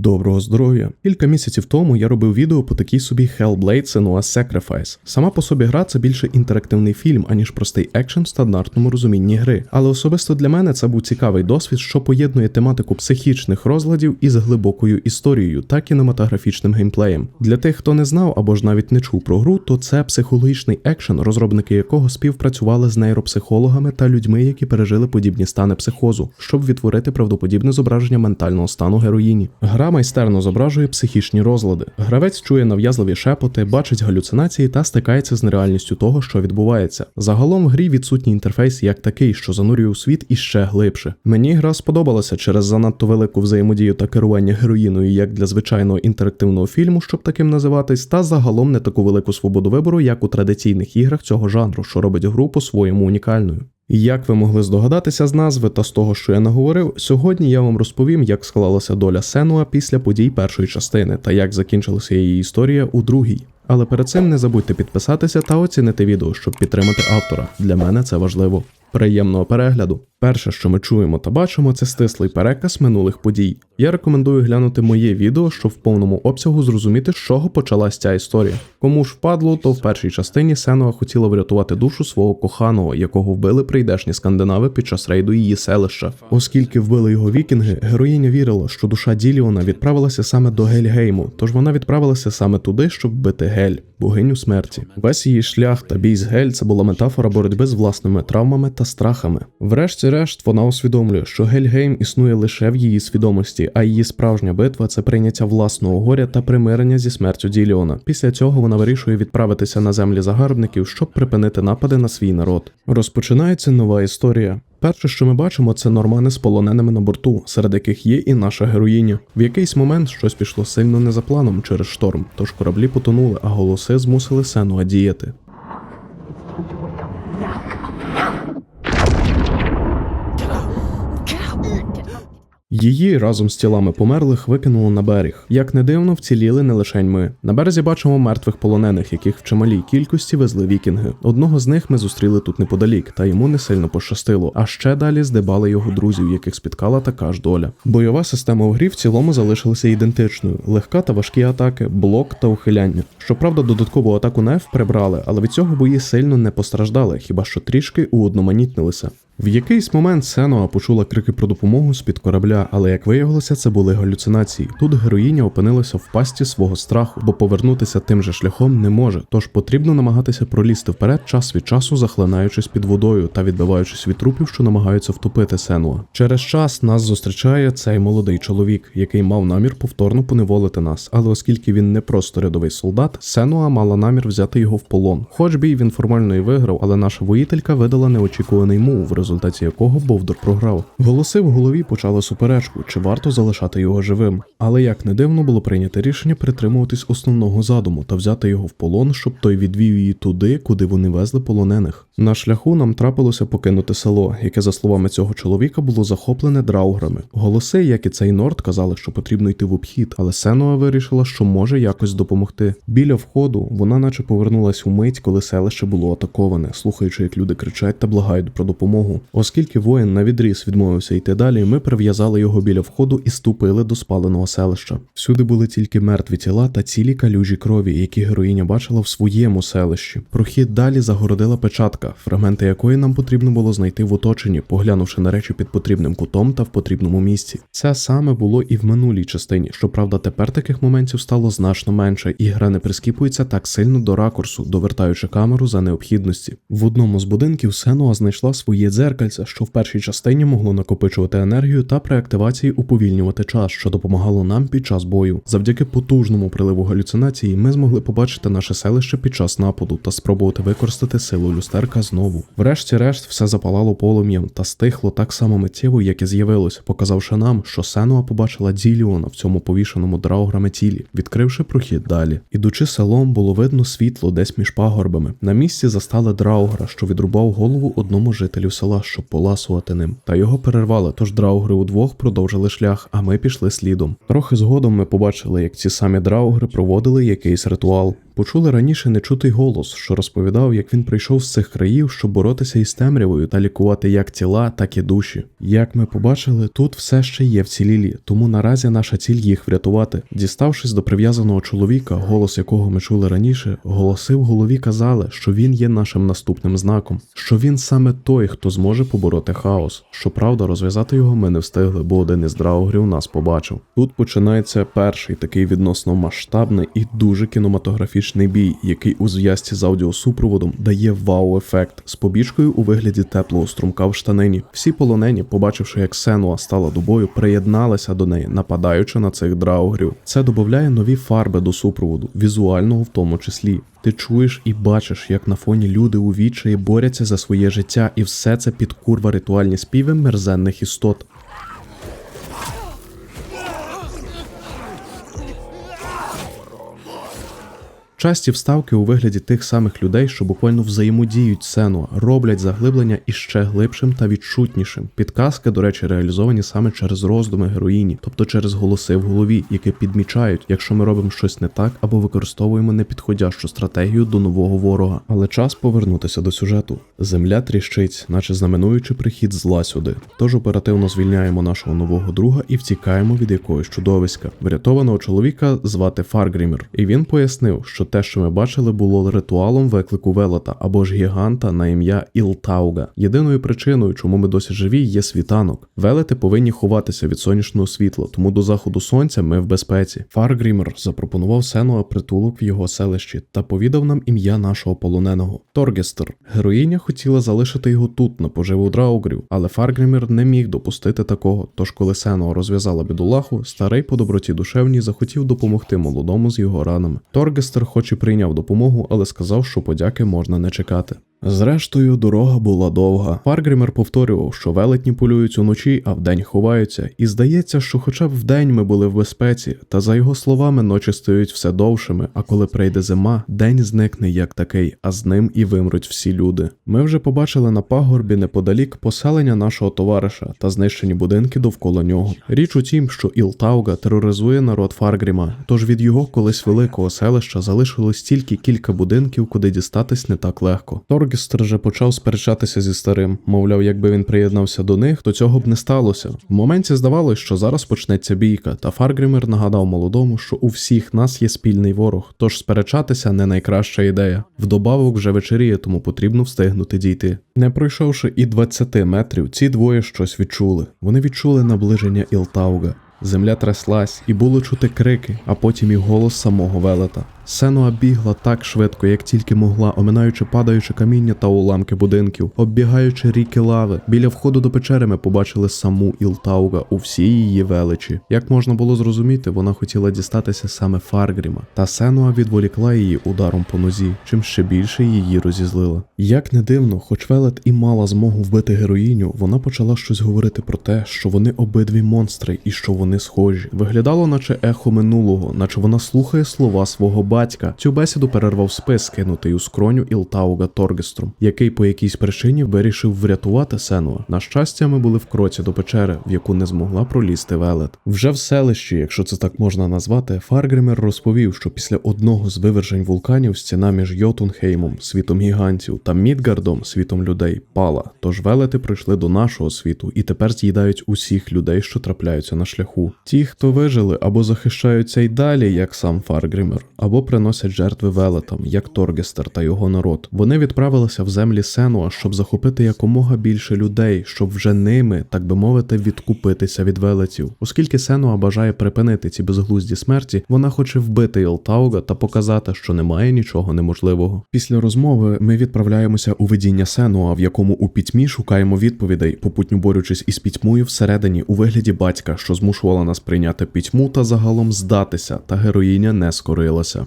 Доброго здоров'я! Кілька місяців тому я робив відео по такій собі Hellblade Senua's Sacrifice. Сама по собі гра це більше інтерактивний фільм, аніж простий екшен в стандартному розумінні гри. Але особисто для мене це був цікавий досвід, що поєднує тематику психічних розладів із глибокою історією та кінематографічним геймплеєм. Для тих, хто не знав або ж навіть не чув про гру, то це психологічний екшен, розробники якого співпрацювали з нейропсихологами та людьми, які пережили подібні стани психозу, щоб відтворити правдоподібне зображення ментального стану героїні. Гра майстерно зображує психічні розлади. Гравець чує нав'язливі шепоти, бачить галюцинації та стикається з нереальністю того, що відбувається. Загалом в грі відсутній інтерфейс як такий, що занурює у світ іще глибше. Мені гра сподобалася через занадто велику взаємодію та керування героїною як для звичайного інтерактивного фільму, щоб таким називатись, та загалом не таку велику свободу вибору, як у традиційних іграх цього жанру, що робить гру по-своєму унікальною. Як ви могли здогадатися з назви та з того, що я наговорив, сьогодні я вам розповім, як склалася доля Сенуа після подій першої частини та як закінчилася її історія у другій. Але перед цим не забудьте підписатися та оцінити відео, щоб підтримати автора. Для мене це важливо. Приємного перегляду. Перше, що ми чуємо та бачимо, це стислий переказ минулих подій. Я рекомендую глянути моє відео, щоб в повному обсягу зрозуміти, з чого почалась ця історія. Кому ж впадло, то в першій частині Сенова хотіла врятувати душу свого коханого, якого вбили прийдешні скандинави під час рейду її селища. Оскільки вбили його вікінги, героїня вірила, що душа Діліона відправилася саме до Гельгейму, тож вона відправилася саме туди, щоб бити Гель, богиню смерті. Весь її шлях та бій з Гель це була метафора боротьби з власними травмами та страхами. Врешті-решт, вона усвідомлює, що Гельгейм існує лише в її свідомості, а її справжня битва це прийняття власного горя та примирення зі смертю Діліона. Після цього вона вирішує відправитися на землі загарбників, щоб припинити напади на свій народ. Розпочинається нова історія. Перше, що ми бачимо, це нормани з полоненими на борту, серед яких є і наша героїня. В якийсь момент щось пішло сильно не за планом через шторм, тож кораблі потонули, а голоси змусили Сенуа діяти. Її разом з тілами померлих викинуло на берег. Як не дивно, вціліли не лише ми. На березі бачимо мертвих полонених, яких в чималій кількості везли вікінги. Одного з них ми зустріли тут неподалік, та йому не сильно пощастило. А ще далі здибали його друзів, яких спіткала така ж доля. Бойова система в грі в цілому залишилася ідентичною: легка та важкі атаки, блок та ухиляння. Щоправда, додаткову атаку на F прибрали, але від цього бої сильно не постраждали, хіба що трішки уодноманітнилися. В якийсь момент Сенуа почула крики про допомогу з-під корабля, але як виявилося, це були галюцинації. Тут героїня опинилася в пасті свого страху, бо повернутися тим же шляхом не може. Тож потрібно намагатися пролізти вперед час від часу, захлинаючись під водою та відбиваючись від трупів, що намагаються втопити Сенуа. Через час нас зустрічає цей молодий чоловік, який мав намір повторно поневолити нас. Але оскільки він не просто рядовий солдат, Сенуа мала намір взяти його в полон. Хоч бій він формально і виграв, але наша воїтелька видала неочікуваний мув, результаті якого Бовдор програв. Голоси в голові почали суперечку, чи варто залишати його живим. Але як не дивно було прийнято рішення притримуватись основного задуму та взяти його в полон, щоб той відвів її туди, куди вони везли полонених. На шляху нам трапилося покинути село, яке, за словами цього чоловіка, було захоплене драуграми. Голоси, як і цей Норд, казали, що потрібно йти в обхід, але Сенуа вирішила, що може якось допомогти. Біля входу вона, наче повернулась у мить, коли селище було атаковане, слухаючи, як люди кричать та благають про допомогу. Оскільки воїн на відріз відмовився йти далі, ми прив'язали його біля входу і ступили до спаленого селища. Всюди були тільки мертві тіла та цілі калюжі крові, які героїня бачила в своєму селищі. Прохід далі загородила печатка, фрагменти якої нам потрібно було знайти в оточенні, поглянувши на речі під потрібним кутом та в потрібному місці. Це саме було і в минулій частині. Щоправда, тепер таких моментів стало значно менше, і гра не прискіпується так сильно до ракурсу, довертаючи камеру за необхідності. В одному з будинків Сенуа знайшла своє дзеркальце, що в першій частині могло накопичувати енергію та при активації уповільнювати час, що допомагало нам під час бою. Завдяки потужному приливу галюцинації ми змогли побачити наше селище під час нападу та спробувати використати силу люстерка знову. Врешті-решт, все запалало полум'ям та стихло так само миттєво, як і з'явилось, показавши нам, що Сенуа побачила Діліона в цьому повішеному драуграми тілі, відкривши прохід далі. Ідучи селом, було видно світло десь між пагорбами. На місці застали драугра, що відрубав голову одному жителю села, щоб поласувати ним. Та його перервали, тож драугри удвох продовжили шлях, а ми пішли слідом. Трохи згодом ми побачили, як ці самі драугри проводили якийсь ритуал. почули раніше нечутий голос, що розповідав, як він прийшов з цих країв, щоб боротися із темрявою та лікувати як тіла, так і душі. Як ми побачили, тут все ще є вцілілі, тому наразі наша ціль їх врятувати. Діставшись до прив'язаного чоловіка, голос якого ми чули раніше, голоси в голові казали, що він є нашим наступним знаком, що він саме той, хто зможе побороти хаос. Щоправда, розв'язати його ми не встигли, бо один із драугрів нас побачив. Тут починається перший такий відносно масштабний і дуже кінематографічний бій, який у зв'язці з аудіосупроводом дає вау-ефект з побічкою у вигляді теплого струмка в штанині. Всі полонені, побачивши, як Сенуа стала до бою, приєдналися до неї, нападаючи на цих драугрів. Це додає нові фарби до супроводу, візуального в тому числі. Ти чуєш і бачиш, як на фоні люди у вічаї борються за своє життя, і все це під курва ритуальні співи мерзенних істот. Часті вставки у вигляді тих самих людей, що буквально взаємодіють сцену, роблять заглиблення іще глибшим та відчутнішим. Підказки, до речі, реалізовані саме через роздуми героїні, тобто через голоси в голові, які підмічають, якщо ми робимо щось не так або використовуємо непідходящу стратегію до нового ворога. Але час повернутися до сюжету. Земля тріщить, наче знаменуючи прихід зла сюди. Тож оперативно звільняємо нашого нового друга і втікаємо від якогось чудовиська. Врятованого чоловіка звати Фаргрімер, і він пояснив, що те, що ми бачили, було ритуалом виклику велета або ж гіганта на ім'я Ілтауга. Єдиною причиною, чому ми досі живі, є світанок. Велети повинні ховатися від сонячного світла, тому до заходу сонця ми в безпеці. Фаргрімер запропонував Сенуа притулок в його селищі та повідав нам ім'я нашого полоненого Торгестер. Героїня хотіла залишити його тут, на поживу драугрів, але Фаргрімер не міг допустити такого. Тож, коли Сенуа розв'язала бідолаху, старий по доброті душевній захотів допомогти молодому з його ранами. Торгестер хоч і прийняв допомогу, але сказав, що подяки можна не чекати. Зрештою, дорога була довга. Фаргрімер повторював, що велетні полюють уночі, а вдень ховаються, і здається, що хоча б вдень ми були в безпеці, та за його словами, ночі стають все довшими, а коли прийде зима, день зникне як такий, а з ним і вимруть всі люди. Ми вже побачили на пагорбі неподалік поселення нашого товариша та знищені будинки довкола нього. Річ у тім, що Ілтауга тероризує народ Фаргріма, тож від його колись великого селища залишилось тільки кілька будинків, куди дістатись не так легко. Торгістер же почав сперечатися зі старим, мовляв, якби він приєднався до них, то цього б не сталося. В моменті здавалось, що зараз почнеться бійка, та Фаргрімер нагадав молодому, що у всіх нас є спільний ворог, тож сперечатися не найкраща ідея. Вдобавок вже вечеріє, тому потрібно встигнути дійти. Не пройшовши і 20 метрів, ці двоє щось відчули. Вони відчули наближення Ілтауга. Земля тряслась, і було чути крики, а потім і голос самого велета. Сенуа бігла так швидко, як тільки могла, оминаючи падаючи каміння та уламки будинків, оббігаючи ріки лави. Біля входу до печери ми побачили саму Ілтауга у всій її величі. Як можна було зрозуміти, вона хотіла дістатися саме Фаргріма, та Сенуа відволікла її ударом по нозі, чим ще більше її розізлила. Як не дивно, хоч велет і мала змогу вбити героїню, вона почала щось говорити про те, що вони обидві монстри і що вони схожі. Виглядало, наче ехо минулого, наче вона слухає слова свого батька. Цю бесіду перервав спис, кинутий у скроню Ілтауга Торгестром, який по якійсь причині вирішив врятувати Сенуа. На щастя, ми були в кроці до печери, в яку не змогла пролізти велет. Вже в селищі, якщо це так можна назвати, Фаргример розповів, що після одного з вивержень вулканів стіна між Йотунхеймом, світом гігантів, та Мідгардом, світом людей, пала. Тож велети прийшли до нашого світу і тепер з'їдають усіх людей, що трапляються на шляху. Ті, хто вижили, або захищаються й далі, як сам Фаргример, або приносять жертви велетам, як Торгестер та його народ. Вони відправилися в землі Сенуа, щоб захопити якомога більше людей, щоб вже ними, так би мовити, відкупитися від велетів. Оскільки Сенуа бажає припинити ці безглузді смерті, вона хоче вбити Ілтауга та показати, що немає нічого неможливого. Після розмови ми відправляємося у видіння Сенуа, в якому у пітьмі шукаємо відповідей, попутньо борючись із пітьмою всередині у вигляді батька, що змушувала нас прийняти пітьму та загалом здатися, та героїня не скорилася.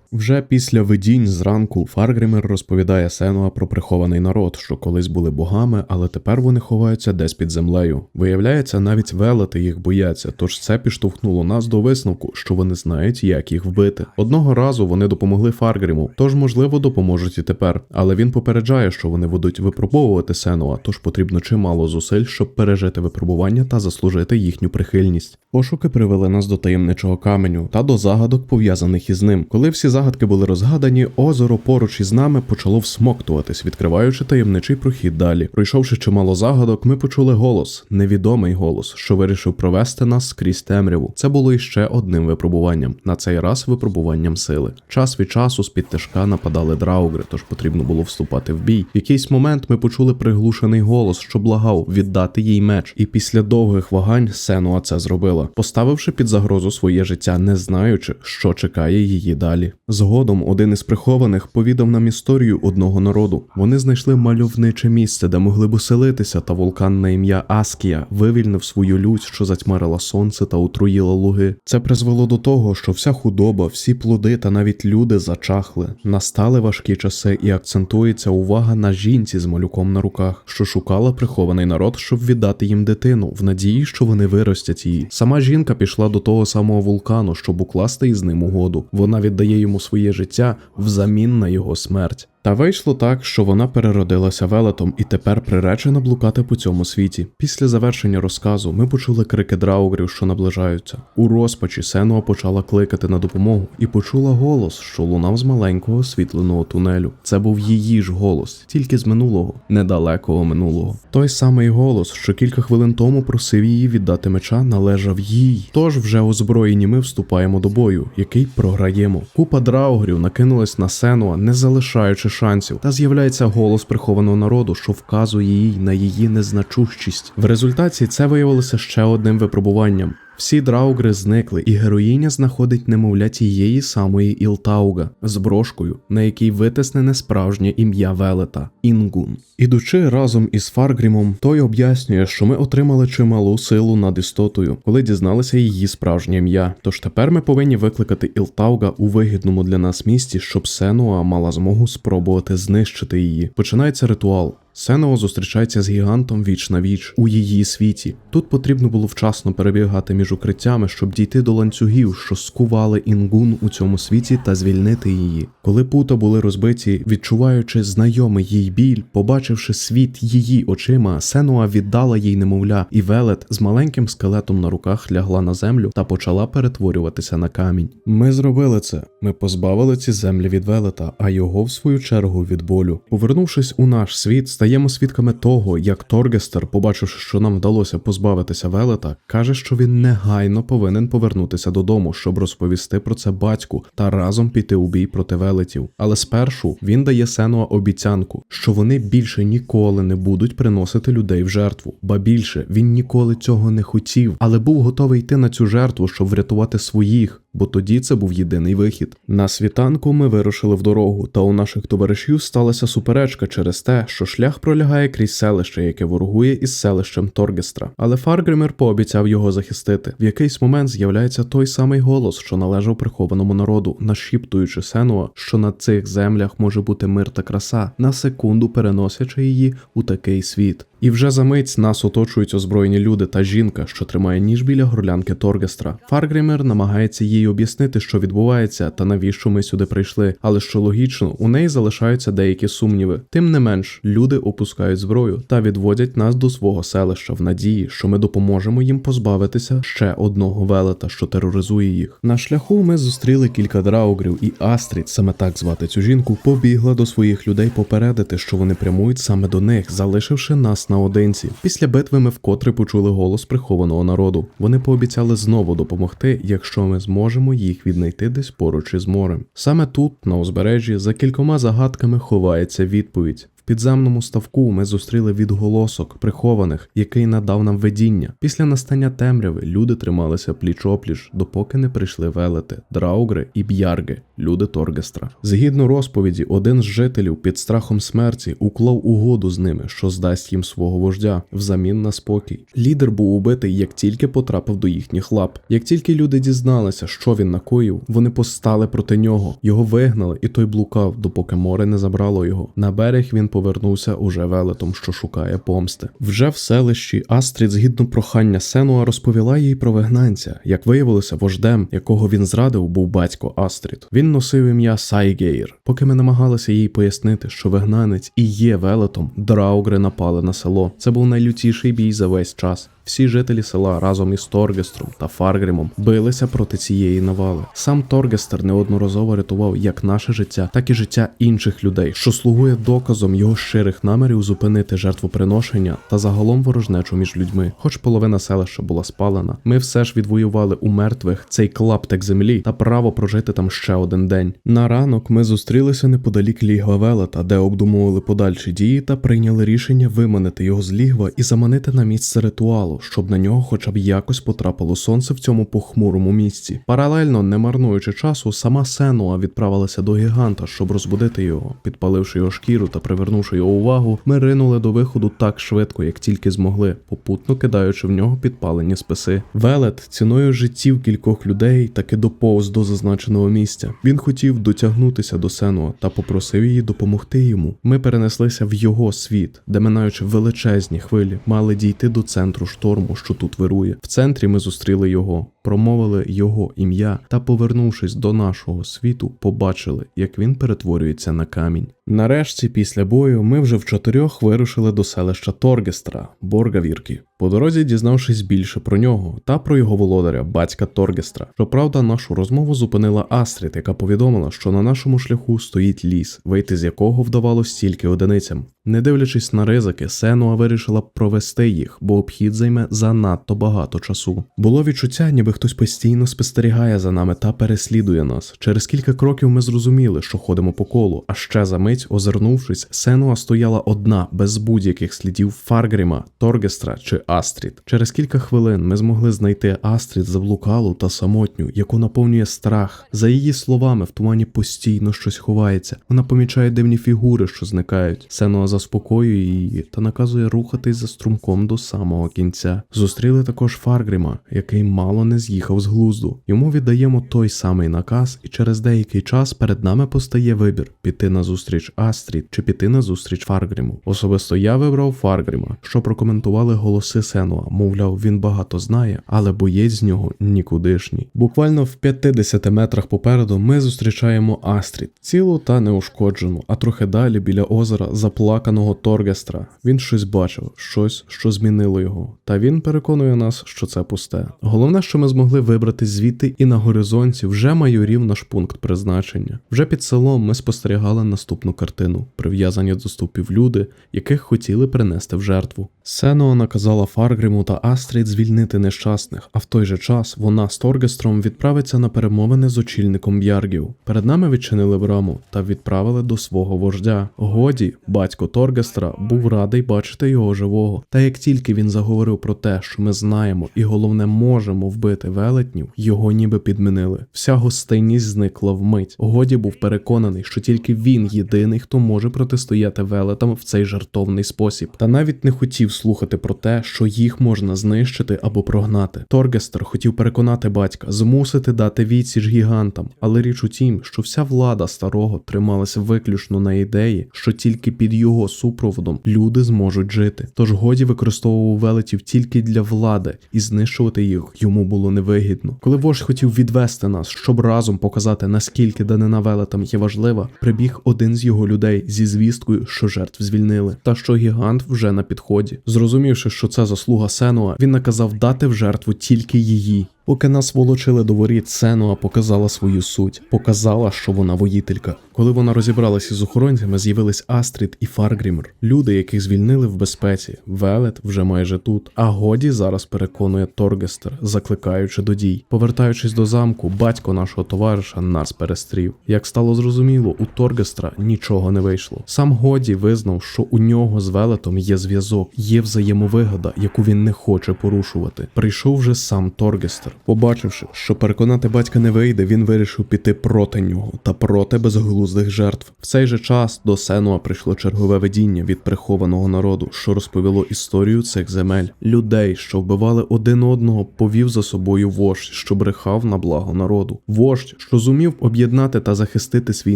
Вже після видінь зранку Фаргример розповідає Сенуа про прихований народ, що колись були богами, але тепер вони ховаються десь під землею. Виявляється, навіть велети їх бояться, тож це підштовхнуло нас до висновку, що вони знають, як їх вбити. Одного разу вони допомогли Фаргриму, тож можливо допоможуть і тепер. Але він попереджає, що вони будуть випробовувати Сенуа, тож потрібно чимало зусиль, щоб пережити випробування та заслужити їхню прихильність. Пошуки привели нас до таємничого каменю та до загадок пов'язаних із ним. Коли всі загадки були розгадані, озеро поруч із нами почало всмоктуватись, відкриваючи таємничий прохід далі. Пройшовши чимало загадок, ми почули голос, невідомий голос, що вирішив провести нас скрізь темряву. Це було іще одним випробуванням. На цей раз випробуванням сили. Час від часу з-під тишка нападали драугри, тож потрібно було вступати в бій. В якийсь момент ми почули приглушений голос, що благав віддати їй меч. І після довгих вагань Сенуа це зробила, поставивши під загрозу своє життя, не знаючи, що чекає її далі. Згодом один із прихованих повідав нам історію одного народу. Вони знайшли мальовниче місце, де могли б оселитися, та вулкан на ім'я Аскія вивільнив свою лють, що затьмарила сонце та отруїла луги. Це призвело до того, що вся худоба, всі плоди та навіть люди зачахли. Настали важкі часи, і акцентується увага на жінці з малюком на руках, що шукала прихований народ, щоб віддати їм дитину, в надії, що вони виростять її. Сама жінка пішла до того самого вулкану, щоб укласти із ним угоду. Вона віддає йому своє життя взамін на його смерть. Та вийшло так, що вона переродилася велетом і тепер приречена блукати по цьому світі. Після завершення розказу ми почули крики драугрів, що наближаються. У розпачі Сенуа почала кликати на допомогу і почула голос, що лунав з маленького освітленого тунелю. Це був її ж голос, тільки з минулого, недалекого минулого. Той самий голос, що кілька хвилин тому просив її віддати меча, належав їй. Тож вже озброєні ми вступаємо до бою, який програємо. Купа драугрів накинулась на Сенуа, не залишаючи шансів, та з'являється голос прихованого народу, що вказує їй на її незначущість. В результаті це виявилося ще одним випробуванням. Всі драугри зникли, і героїня знаходить немовля тієї самої Ілтауга з брошкою, на якій витиснене справжнє ім'я Велета Інгун. Ідучи разом із Фаргрімом, той об'яснює, що ми отримали чималу силу над істотою, коли дізналися її справжнє ім'я. Тож тепер ми повинні викликати Ілтауга у вигідному для нас місті, щоб Сенуа мала змогу спробувати знищити її. Починається ритуал. Сенео зустрічається з гігантом віч на віч у її світі. Тут потрібно було вчасно перебігати між укриттями, щоб дійти до ланцюгів, що скували інгун у цьому світі та звільнити її. Коли пута були розбиті, відчуваючи знайомий їй біль, побачивши світ її очима, Сенуа віддала їй немовля, і велет з маленьким скелетом на руках лягла на землю та почала перетворюватися на камінь. Ми зробили це. Ми позбавили ці землі від велета, а його в свою чергу від болю. Повернувшись у наш світ, стаємо свідками того, як Торгестер, побачивши, що нам вдалося позбавитися велета, каже, що він негайно повинен повернутися додому, щоб розповісти про це батьку та разом піти у бій проти велетів. Але спершу він дає Сенуа обіцянку, що вони більше ніколи не будуть приносити людей в жертву. Ба більше він ніколи цього не хотів, але був готовий йти на цю жертву, щоб врятувати своїх. Бо тоді це був єдиний вихід. На світанку ми вирушили в дорогу, та у наших товаришів сталася суперечка через те, що шлях пролягає крізь селище, яке ворогує із селищем Торгестра. Але Фаргример пообіцяв його захистити. В якийсь момент з'являється той самий голос, що належав прихованому народу, нашіптуючи Сенуа, що на цих землях може бути мир та краса, на секунду переносячи її у такий світ. І вже за мить нас оточують озброєні люди та жінка, що тримає ніж біля горлянки Торгестра. Фаргрімер намагається їй об'яснити, що відбувається та навіщо ми сюди прийшли, але що логічно, у неї залишаються деякі сумніви. Тим не менш, люди опускають зброю та відводять нас до свого селища в надії, що ми допоможемо їм позбавитися ще одного велета, що тероризує їх. На шляху ми зустріли кілька драугрів, і Астрід, саме так звати цю жінку, побігла до своїх людей попередити, що вони прямують саме до них, залишивши нас наодинці. Після битви ми вкотре почули голос прихованого народу. Вони пообіцяли знову допомогти, якщо ми зможемо їх віднайти десь поруч із морем. Саме тут, на узбережжі, за кількома загадками ховається відповідь. В підземному ставку ми зустріли відголосок прихованих, який надав нам видіння. Після настання темряви люди трималися пліч-опліч, допоки не прийшли велети, драугри і б'ярги, люди Торгестра. Згідно розповіді, один з жителів під страхом смерті уклав угоду з ними, що здасть їм свого вождя взамін на спокій. Лідер був убитий, як тільки потрапив до їхніх лап. Як тільки люди дізналися, що він накоїв, вони постали проти нього. Його вигнали, і той блукав, допоки море не забрало його. На берег він повернувся уже велетом, що шукає помсти. Вже в селищі Астрід, згідно прохання Сенуа, розповіла їй про вигнанця. Як виявилося, вождем, якого він зрадив, був батько Астрід. Він носив ім'я Сайгейр. Поки ми намагалися їй пояснити, що вигнанець і є велетом, драугри напали на село. Це був найлютіший бій за весь час. Всі жителі села разом із Торгестром та Фаргрімом билися проти цієї навали. Сам Торгестер неодноразово рятував як наше життя, так і життя інших людей, що слугує доказом його щирих намірів зупинити жертвоприношення та загалом ворожнечу між людьми. Хоч половина селища була спалена, ми все ж відвоювали у мертвих цей клаптик землі та право прожити там ще один день. На ранок ми зустрілися неподалік лігва Велета, де обдумували подальші дії та прийняли рішення виманити його з лігва і заманити на місце ритуалу, щоб на нього хоча б якось потрапило сонце в цьому похмурому місці. Паралельно, не марнуючи часу, сама Сенуа відправилася до гіганта, щоб розбудити його. Підпаливши його шкіру та привернувши його увагу, ми ринули до виходу так швидко, як тільки змогли, попутно кидаючи в нього підпалені списи. Велет ціною життів кількох людей таки доповз до зазначеного місця. Він хотів дотягнутися до Сенуа та попросив її допомогти йому. Ми перенеслися в його світ, де минаючи величезні хвилі, мали дійти до центру шторму, що тут вирує. В центрі ми зустріли його, промовили його ім'я та, повернувшись до нашого світу, побачили, як він перетворюється на камінь. Нарешті, після бою, ми вже в чотирьох вирушили до селища Торгестра, Боргавірки. По дорозі дізнавшись більше про нього та про його володаря, батька Торгестра. Щоправда, нашу розмову зупинила Астрід, яка повідомила, що на нашому шляху стоїть ліс, вийти з якого вдавалось тільки одиницям. Не дивлячись на ризики, Сенуа вирішила провести їх, бо обхід займе занадто багато часу. Було відчуття, ніби хтось постійно спостерігає за нами та переслідує нас. Через кілька кроків ми зрозуміли, що ходимо по колу, а ще за мить, озирнувшись, Сенуа стояла одна, без будь-яких слідів Фаргріма, Торгестра чи Астрід. Через кілька хвилин ми змогли знайти Астрід заблукалу та самотню, яку наповнює страх. За її словами, в тумані постійно щось ховається. Вона помічає дивні фігури, що зникають. Сенуа заспокоює її та наказує рухатись за струмком до самого кінця. Зустріли також Фаргріма, який мало не з'їхав з глузду. Йому віддаємо той самий наказ, і через деякий час перед нами постає вибір: піти на зустріч Астрід чи піти на зустріч Фаргріму. Особисто я вибрав Фаргріма, що прокоментували голоси Сенуа. Мовляв, він багато знає, але боєць з нього нікудишній. Буквально в 50 метрах попереду ми зустрічаємо Астрід, цілу та неушкоджену, а трохи далі біля озера заплаканого Торгестра. Він щось бачив, щось, що змінило його. Та він переконує нас, що це пусте. Головне, що ми змогли вибрати звідти, і на горизонті вже майорів наш пункт призначення. Вже під селом ми спостерігали наступну картину: прив'язані до ступів люди, яких хотіли принести в жертву. Сенуа наказала Фаргриму та Астрід звільнити нещасних, а в той же час вона з Торгестром відправиться на перемовини з очільником Б'яргів. Перед нами відчинили браму та відправили до свого вождя. Годі, батько Торгестра, був радий бачити його живого. Та як тільки він заговорив про те, що ми знаємо і головне можемо вбити велетнів, його ніби підмінили. Вся гостинність зникла вмить. Годі був переконаний, що тільки він єдиний, хто може протистояти велетам в цей жартовний спосіб, та навіть не хотів слухати про те, що їх можна знищити або прогнати. Торгестер хотів переконати батька, змусити дати відсіч гігантам, але річ у тім, що вся влада старого трималася виключно на ідеї, що тільки під його супроводом люди зможуть жити. Тож годі використовував велетів тільки для влади, і знищувати їх йому було невигідно. Коли вождь хотів відвести нас, щоб разом показати наскільки данина велетам є важлива, прибіг один з його людей зі звісткою, що жертв звільнили, та що гігант вже на підході. Зрозумівши, що це заслуга Сенуа, він наказав дати в жертву тільки її. Поки нас волочили до воріт, Сенуа показала свою суть, показала, що вона воїтелька. Коли вона розібралася з охоронцями, з'явились Астрід і Фаргрімер, люди, яких звільнили в безпеці. Велет вже майже тут. А годі зараз переконує Торгестер, закликаючи до дій. Повертаючись до замку, батько нашого товариша нас перестрів. Як стало зрозуміло, у Торгестра нічого не вийшло. Сам годі визнав, що у нього з велетом є зв'язок, є взаємовигода, яку він не хоче порушувати. Прийшов вже сам Торгестер. Побачивши, що переконати батька не вийде, він вирішив піти проти нього та проти безглуздих жертв. В цей же час до Сенуа прийшло чергове видіння від прихованого народу, що розповіло історію цих земель. Людей, що вбивали один одного, повів за собою вождь, що брехав на благо народу. Вождь, що зумів об'єднати та захистити свій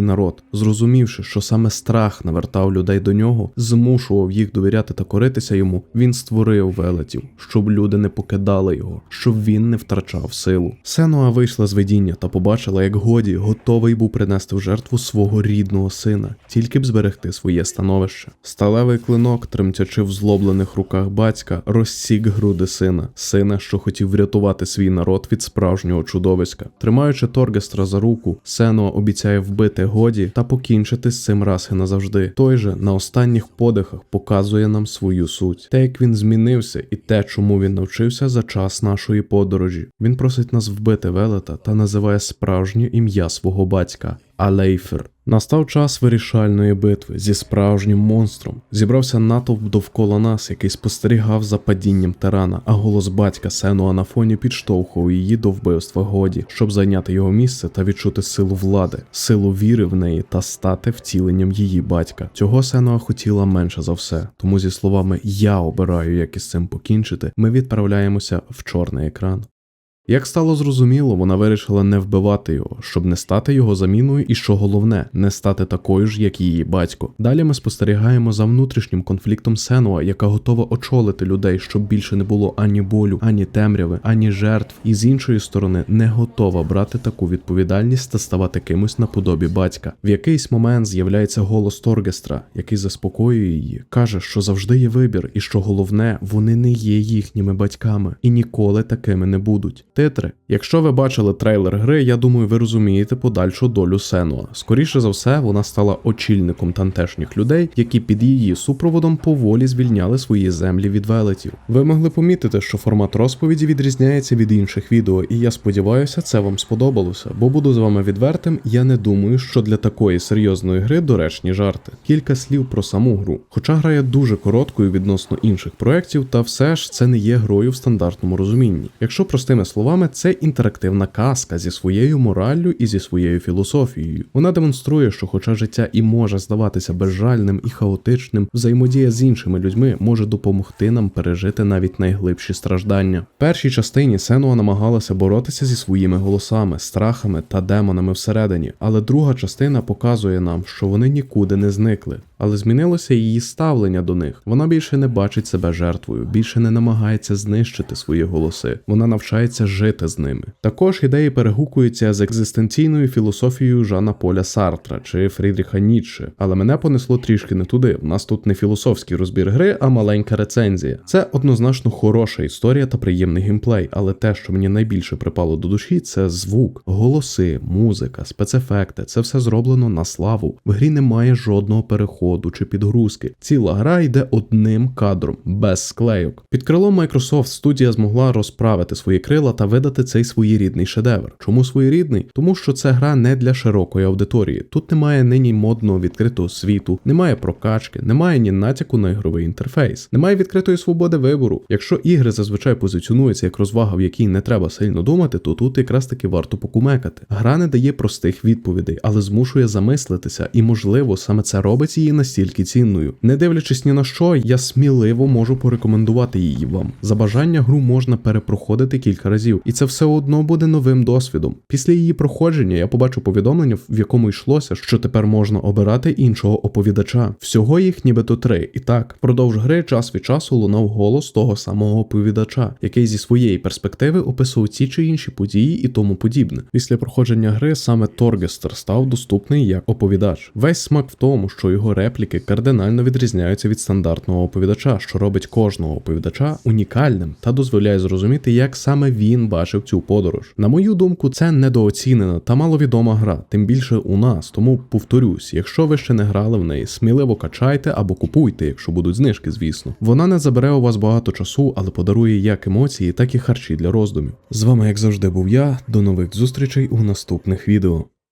народ, зрозумівши, що саме страх навертав людей до нього, змушував їх довіряти та коритися йому. Він створив велетів, щоб люди не покидали його, щоб він не втрачав втрачав силу. Сенуа вийшла з видіння та побачила, як Годі готовий був принести в жертву свого рідного сина, тільки б зберегти своє становище. Сталевий клинок, тремтячи в злоблених руках батька, розсік груди сина, сина, що хотів врятувати свій народ від справжнього чудовиська. Тримаючи Торгестра за руку, Сенуа обіцяє вбити Годі та покінчити з цим раз і назавжди. Той же на останніх подихах показує нам свою суть, те, як він змінився, і те, чому він навчився за час нашої подорожі. Він просить нас вбити велета та називає справжнє ім'я свого батька Алейфер. Настав час вирішальної битви зі справжнім монстром. Зібрався натовп довкола нас, який спостерігав за падінням тирана, а голос батька Сенуа на фоні підштовхував її до вбивства годі, щоб зайняти його місце та відчути силу влади, силу віри в неї та стати втіленням її батька. Цього Сенуа хотіла менше за все. Тому зі словами Я обираю, як із цим покінчити, ми відправляємося в чорний екран. Як стало зрозуміло, вона вирішила не вбивати його, щоб не стати його заміною, і що головне, не стати такою ж, як її батько. Далі ми спостерігаємо за внутрішнім конфліктом Сенуа, яка готова очолити людей, щоб більше не було ані болю, ані темряви, ані жертв, і з іншої сторони не готова брати таку відповідальність та ставати кимось наподобі батька. В якийсь момент з'являється голос Торгестра, який заспокоює її, каже, що завжди є вибір, і що головне, вони не є їхніми батьками і ніколи такими не будуть. Титри. Якщо ви бачили трейлер гри, я думаю, ви розумієте подальшу долю Сенуа. Скоріше за все, вона стала очільником тамтешніх людей, які під її супроводом поволі звільняли свої землі від велетів. Ви могли помітити, що формат розповіді відрізняється від інших відео, і я сподіваюся, це вам сподобалося, бо буду з вами відвертим, я не думаю, що для такої серйозної гри доречні жарти. Кілька слів про саму гру. Хоча гра є дуже короткою відносно інших проєктів, та все ж це не є грою в стандартному розумінні. Якщо простими словами, це інтерактивна казка зі своєю мораллю і зі своєю філософією. Вона демонструє, що, хоча життя і може здаватися безжальним і хаотичним, взаємодія з іншими людьми може допомогти нам пережити навіть найглибші страждання. В першій частині Сенуа намагалася боротися зі своїми голосами, страхами та демонами всередині, але друга частина показує нам, що вони нікуди не зникли. Але змінилося її ставлення до них. Вона більше не бачить себе жертвою, більше не намагається знищити свої голоси. Вона навчається жити з ними. Також ідеї перегукуються з екзистенційною філософією Жана Поля Сартра чи Фрідріха Ніцше. Але мене понесло трішки не туди. У нас тут не філософський розбір гри, а маленька рецензія. Це однозначно хороша історія та приємний геймплей, але те, що мені найбільше припало до душі, це звук, голоси, музика, спецефекти. Це все зроблено на славу. В грі немає жодного переходу чи підгрузки. Ціла гра йде одним кадром, без склейок. Під крилом Microsoft студія змогла розправити свої крила та видати цей своєрідний шедевр. Чому своєрідний? Тому що це гра не для широкої аудиторії. Тут немає нині модного відкритого світу, немає прокачки, немає ні натяку на ігровий інтерфейс, немає відкритої свободи вибору. Якщо ігри зазвичай позиціонуються як розвага, в якій не треба сильно думати, то тут якраз таки варто покумекати. Гра не дає простих відповідей, але змушує замислитися, і можливо саме це робить її настільки цінною. Не дивлячись ні на що, я сміливо можу порекомендувати її вам. За бажання гру можна перепроходити кілька разів, і це все одно буде новим досвідом. Після її проходження я побачу повідомлення, в якому йшлося, що тепер можна обирати іншого оповідача. Всього їх нібито три. І так, впродовж гри час від часу лунав голос того самого оповідача, який зі своєї перспективи описував ті чи інші події і тому подібне. Після проходження гри саме Торгестер став доступний як оповідач. Весь смак в тому, що його репліки кардинально відрізняються від стандартного оповідача, що робить кожного оповідача унікальним та дозволяє зрозуміти, як саме він бачив цю подорож. На мою думку, це недооцінена та маловідома гра, тим більше у нас. Тому повторюсь, якщо ви ще не грали в неї, сміливо качайте або купуйте, якщо будуть знижки, звісно. Вона не забере у вас багато часу, але подарує як емоції, так і харчі для роздумів. З вами, як завжди, був я. До нових зустрічей у наступних відео.